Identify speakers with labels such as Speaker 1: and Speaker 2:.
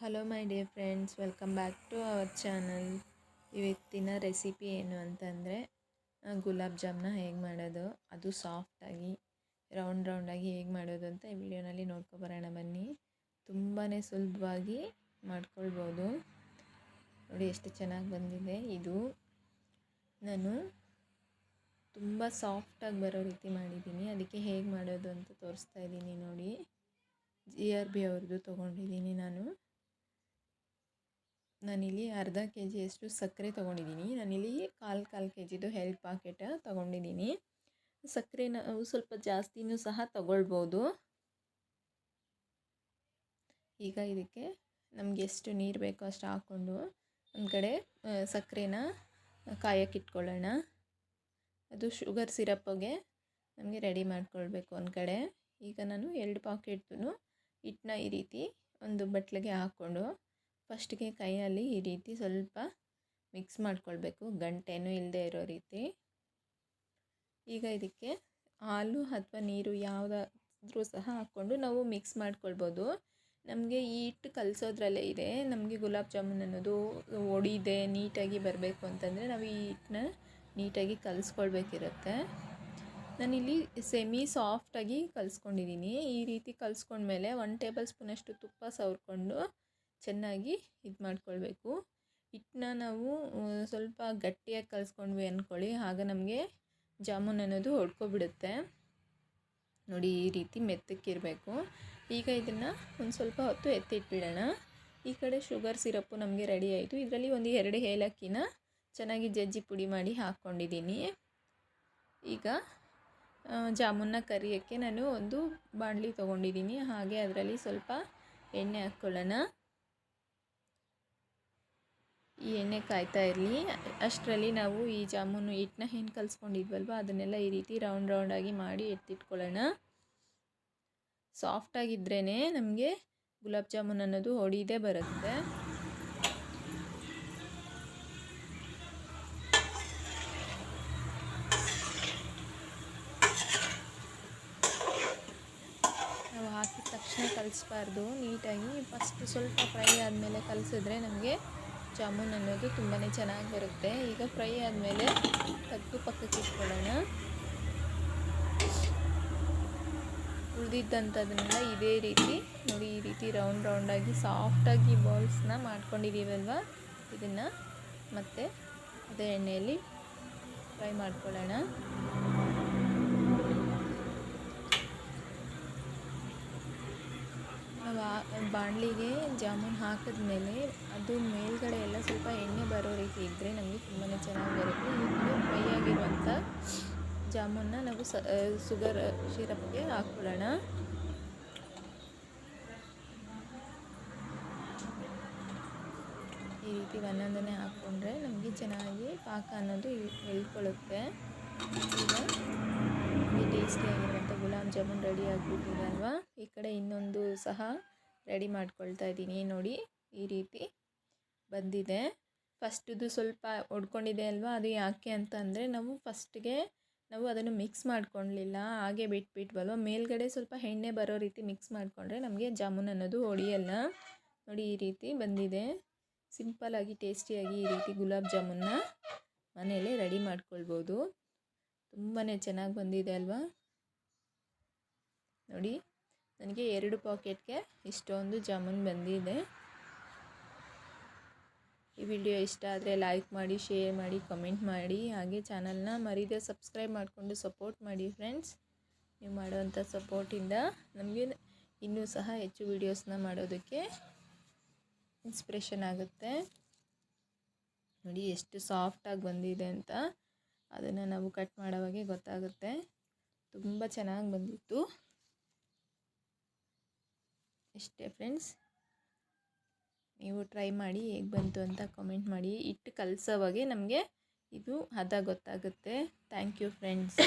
Speaker 1: Hello my dear friends welcome back to our channel ಇವತ್ತಿನ recipe ಏನು ಅಂತಂದರೆ ಗುಲಾಬ್ ಜಾಮ್ನ ಹೇಗೆ ಮಾಡೋದು, ಅದು ಸಾಫ್ಟಾಗಿ ರೌಂಡ್ ರೌಂಡಾಗಿ ಹೇಗೆ ಮಾಡೋದು ಅಂತ ಈ ವಿಡಿಯೋನಲ್ಲಿ ನೋಡ್ಕೊಬರೋಣ ಬನ್ನಿ. ತುಂಬಾ ಸುಲಭವಾಗಿ ಮಾಡ್ಕೊಳ್ಬೋದು. ನೋಡಿ ಎಷ್ಟು ಚೆನ್ನಾಗಿ ಬಂದಿದೆ. ಇದು ನಾನು ತುಂಬ ಸಾಫ್ಟಾಗಿ ಬರೋ ರೀತಿ ಮಾಡಿದ್ದೀನಿ. ಅದಕ್ಕೆ ಹೇಗೆ ಮಾಡೋದು ಅಂತ ತೋರಿಸ್ತಾ ಇದ್ದೀನಿ ನೋಡಿ. ಜಿ ಆರ್ ಬಿ ಅವ್ರದ್ದು ತೊಗೊಂಡಿದ್ದೀನಿ ನಾನು. ನಾನಿಲ್ಲಿ ಅರ್ಧ ಕೆ ಜಿಯಷ್ಟು ಸಕ್ಕರೆ ತೊಗೊಂಡಿದ್ದೀನಿ. ನಾನಿಲ್ಲಿ ಕಾಲು ಕಾಲು ಕೆ ಜಿದು ಹೆಲ್ತ್ ಪಾಕೆಟ ತೊಗೊಂಡಿದ್ದೀನಿ. ಸಕ್ಕರೆ ನಾವು ಸ್ವಲ್ಪ ಜಾಸ್ತಿನೂ ಸಹ ತಗೊಳ್ಬೋದು. ಈಗ ಇದಕ್ಕೆ ನಮಗೆ ಎಷ್ಟು ನೀರು ಬೇಕೋ ಅಷ್ಟು ಹಾಕ್ಕೊಂಡು ಒಂದು ಕಡೆ ಸಕ್ಕರೆನ ಕಾಯಕ್ಕೆ ಇಟ್ಕೊಳ್ಳೋಣ. ಅದು ಶುಗರ್ ಸಿರಪ್ಪಗೆ ನಮಗೆ ರೆಡಿ ಮಾಡ್ಕೊಳ್ಬೇಕು ಒಂದು ಕಡೆ. ಈಗ ನಾನು ಎರಡು ಪಾಕೆಟ್ದು ಹಿಟ್ಟನ್ನ ಈ ರೀತಿ ಒಂದು ಬಟ್ಲಿಗೆ ಹಾಕ್ಕೊಂಡು ಫಸ್ಟಿಗೆ ಕೈಯಲ್ಲಿ ಈ ರೀತಿ ಸ್ವಲ್ಪ ಮಿಕ್ಸ್ ಮಾಡ್ಕೊಳ್ಬೇಕು. ಗಂಟೆನೂ ಇಲ್ಲದೆ ಇರೋ ರೀತಿ. ಈಗ ಇದಕ್ಕೆ ಹಾಲು ಅಥವಾ ನೀರು ಯಾವುದಾದ್ರೂ ಸಹ ಹಾಕ್ಕೊಂಡು ನಾವು ಮಿಕ್ಸ್ ಮಾಡ್ಕೊಳ್ಬೋದು. ನಮಗೆ ಈ ಹಿಟ್ಟು ಕಲಿಸೋದ್ರಲ್ಲೇ ಇದೆ. ನಮಗೆ ಗುಲಾಬ್ ಜಾಮೂನ್ ಅನ್ನೋದು ಒಡಿದೆ, ನೀಟಾಗಿ ಬರಬೇಕು ಅಂತಂದರೆ ನಾವು ಈ ಹಿಟ್ಟನ್ನ ನೀಟಾಗಿ ಕಲಿಸ್ಕೊಳ್ಬೇಕಿರುತ್ತೆ. ನಾನಿಲ್ಲಿ ಸೆಮಿ ಸಾಫ್ಟಾಗಿ ಕಲಿಸ್ಕೊಂಡಿದ್ದೀನಿ. ಈ ರೀತಿ ಕಲಿಸ್ಕೊಂಡ್ಮೇಲೆ ಒನ್ ಟೇಬಲ್ ಸ್ಪೂನಷ್ಟು ತುಪ್ಪ ಸವರ್ಕೊಂಡು ಚೆನ್ನಾಗಿ ಇದು ಮಾಡ್ಕೊಳ್ಬೇಕು. ಹಿಟ್ಟನ್ನ ನಾವು ಸ್ವಲ್ಪ ಗಟ್ಟಿಯಾಗಿ ಕಲಿಸ್ಕೊಂಡ್ವಿ ಅಂದ್ಕೊಳ್ಳಿ ಆಗ ನಮಗೆ ಜಾಮೂನ್ ಅನ್ನೋದು ಹೊಡ್ಕೊಬಿಡುತ್ತೆ. ನೋಡಿ, ಈ ರೀತಿ ಮೆತ್ತಕ್ಕಿರಬೇಕು. ಈಗ ಇದನ್ನು ಒಂದು ಸ್ವಲ್ಪ ಹೊತ್ತು ಎತ್ತಿಟ್ಬಿಡೋಣ. ಈ ಕಡೆ ಶುಗರ್ ಸಿರಪ್ಪು ನಮಗೆ ರೆಡಿ ಆಯಿತು. ಇದರಲ್ಲಿ ಒಂದು ಎರಡು ಏಲಕ್ಕಿನ ಚೆನ್ನಾಗಿ ಜಜ್ಜಿ ಪುಡಿ ಮಾಡಿ ಹಾಕ್ಕೊಂಡಿದ್ದೀನಿ ಈಗ ಜಾಮೂನ್ನ ಕರಿಯೋಕ್ಕೆ ನಾನು ಒಂದು ಬಾಣಲಿ ತೊಗೊಂಡಿದ್ದೀನಿ ಹಾಗೆ ಅದರಲ್ಲಿ ಸ್ವಲ್ಪ ಎಣ್ಣೆ ಹಾಕ್ಕೊಳ್ಳೋಣ. ಈ ಎಣ್ಣೆ ಕಾಯ್ತಾ ಇರಲಿ. ಅಷ್ಟರಲ್ಲಿ ನಾವು ಈ ಜಾಮೂನು ಹಿಟ್ಟನ್ನ ಹೆಂಗೆ ಕಲಿಸ್ಕೊಂಡಿದ್ವಲ್ವ, ಅದನ್ನೆಲ್ಲ ಈ ರೀತಿ ರೌಂಡ್ ರೌಂಡಾಗಿ ಮಾಡಿ ಎತ್ತಿಟ್ಕೊಳ್ಳೋಣ. ಸಾಫ್ಟಾಗಿದ್ರೇ ನಮಗೆ ಗುಲಾಬ್ ಜಾಮೂನ್ ಅನ್ನೋದು ಹೊಡಿದೇ ಬರುತ್ತೆ. ನಾವು ಹಾಕಿದ ತಕ್ಷಣ ಕಲಿಸ್ಬಾರ್ದು ನೀಟಾಗಿ. ಫಸ್ಟ್ ಸ್ವಲ್ಪ ಫ್ರೈ ಆದಮೇಲೆ ಕಲಿಸಿದ್ರೆ ನಮಗೆ ಜಾಮೂನ್ ಅನ್ನೋದು ತುಂಬಾ ಚೆನ್ನಾಗಿ ಬರುತ್ತೆ. ಈಗ ಫ್ರೈ ಆದಮೇಲೆ ತೆಗೆದು ಪಕ್ಕಕ್ಕೆ ಇಟ್ಕೊಳ್ಳೋಣ. ಉಳಿದಿದ್ದಂಥದನ್ನೆಲ್ಲ ಇದೇ ರೀತಿ, ನೋಡಿ ಈ ರೀತಿ ರೌಂಡ್ ರೌಂಡಾಗಿ ಸಾಫ್ಟಾಗಿ ಬಾಲ್ಸ್ನ ಮಾಡ್ಕೊಂಡಿದ್ದೀವಲ್ವ? ಇದನ್ನು ಮತ್ತೆ ಅದೇ ಎಣ್ಣೆಯಲ್ಲಿ ಫ್ರೈ ಮಾಡ್ಕೊಳ್ಳೋಣ ನಾವು ಬಾಣಲಿಗೆ ಜಾಮೂನ್ ಹಾಕಿದ್ಮೇಲೆ ಅದು ಮೇಲ್ಗಡೆ ಎಲ್ಲ ಸ್ವಲ್ಪ ಎಣ್ಣೆ ಬರೋ ರೀತಿ ಇದ್ದರೆ ನಮಗೆ ತುಂಬಾ ಚೆನ್ನಾಗಿ ಬರುತ್ತೆ. ಇನ್ನು ಫ್ರೈ ಆಗಿರುವಂಥ ಜಾಮೂನ್ನ ನಾವು ಸ ಸುಗರ್ ಶಿರಪ್ಗೆ ಹಾಕ್ಕೊಳ್ಳೋಣ ಈ ರೀತಿ ಒಂದೊಂದನ್ನೇ ಹಾಕ್ಕೊಂಡ್ರೆ ನಮಗೆ ಚೆನ್ನಾಗಿ ಪಾಕ ಅನ್ನೋದು ಹೇಳ್ಕೊಳ್ಳುತ್ತೆ ಈಗ ಟೇಸ್ಟಿ ಟೇಸ್ಟಿಯಾಗಿರುವಂಥ ಗುಲಾಬ್ ಜಾಮೂನ್ ರೆಡಿ ಆಗಿಬಿಟ್ಟಿದೆ ಅಲ್ವಾ? ಈ ಕಡೆ ಇನ್ನೊಂದು ಸಹ ರೆಡಿ ಮಾಡ್ಕೊಳ್ತಾ ಇದ್ದೀನಿ ನೋಡಿ, ಈ ರೀತಿ ಬಂದಿದೆ. ಫಸ್ಟದು ಸ್ವಲ್ಪ ಒಡ್ಕೊಂಡಿದೆ ಅಲ್ವಾ, ಅದು ಯಾಕೆ ಅಂತ ಅಂದರೆ ನಾವು ಫಸ್ಟ್ಗೆ ನಾವು ಅದನ್ನು ಮಿಕ್ಸ್ ಮಾಡ್ಕೊಳ್ಳಿಲ್ಲ ಹಾಗೆ ಬಿಟ್ಬಿಟ್ವಲ್ವ. ಮೇಲ್ಗಡೆ ಸ್ವಲ್ಪ ಎಣ್ಣೆ ಬರೋ ರೀತಿ ಮಿಕ್ಸ್ ಮಾಡಿಕೊಂಡ್ರೆ ನಮಗೆ ಜಾಮೂನ್ ಅನ್ನೋದು ಹೊಡಿಯಲ್ಲ. ನೋಡಿ, ಈ ರೀತಿ ಬಂದಿದೆ. ಸಿಂಪಲಾಗಿ ಟೇಸ್ಟಿಯಾಗಿ ಈ ರೀತಿ ಗುಲಾಬ್ ಜಾಮೂನ್ನ ಮನೆಯಲ್ಲೇ ರೆಡಿ ಮಾಡ್ಕೊಳ್ಬೋದು. ತುಂಬಾ ಚೆನ್ನಾಗಿ ಬಂದಿದೆ ಅಲ್ವಾ. ನೋಡಿ ನನಗೆ ಎರಡು ಪಾಕೆಟ್ಗೆ ಇಷ್ಟೊಂದು ಜಾಮೂನ್ ಬಂದಿದೆ. ಈ ವಿಡಿಯೋ ಇಷ್ಟ ಆದರೆ ಲೈಕ್ ಮಾಡಿ ಶೇರ್ ಮಾಡಿ ಕಮೆಂಟ್ ಮಾಡಿ. ಹಾಗೆ ಚಾನಲ್ನ ಮರೀದೆ ಸಬ್ಸ್ಕ್ರೈಬ್ ಮಾಡಿಕೊಂಡು ಸಪೋರ್ಟ್ ಮಾಡಿ ಫ್ರೆಂಡ್ಸ್ ನೀವು ಮಾಡುವಂಥ ಸಪೋರ್ಟಿಂದ ನಮಗೆ ಇನ್ನೂ ಸಹ ಹೆಚ್ಚು ವೀಡಿಯೋಸ್ನ ಮಾಡೋದಕ್ಕೆ ಇನ್ಸ್ಪಿರೇಷನ್ ಆಗುತ್ತೆ. ನೋಡಿ ಎಷ್ಟು ಸಾಫ್ಟಾಗಿ ಬಂದಿದೆ ಅಂತ. ಅದನ್ನು ನಾವು ಕಟ್ ಮಾಡೋವಾಗೆ ಗೊತ್ತಾಗುತ್ತೆ. ತುಂಬ ಚೆನ್ನಾಗಿ ಬಂದಿತ್ತು. ಇಷ್ಟೇ ಫ್ರೆಂಡ್ಸ್. ನೀವು ಟ್ರೈ ಮಾಡಿ ಹೇಗೆ ಬಂತು ಅಂತ ಕಮೆಂಟ್ ಮಾಡಿ. ಇಟ್ಟು ಕಲಿಸೋವಾಗೆ ನಮಗೆ ಇದು ಹದ ಗೊತ್ತಾಗುತ್ತೆ. Thank you friends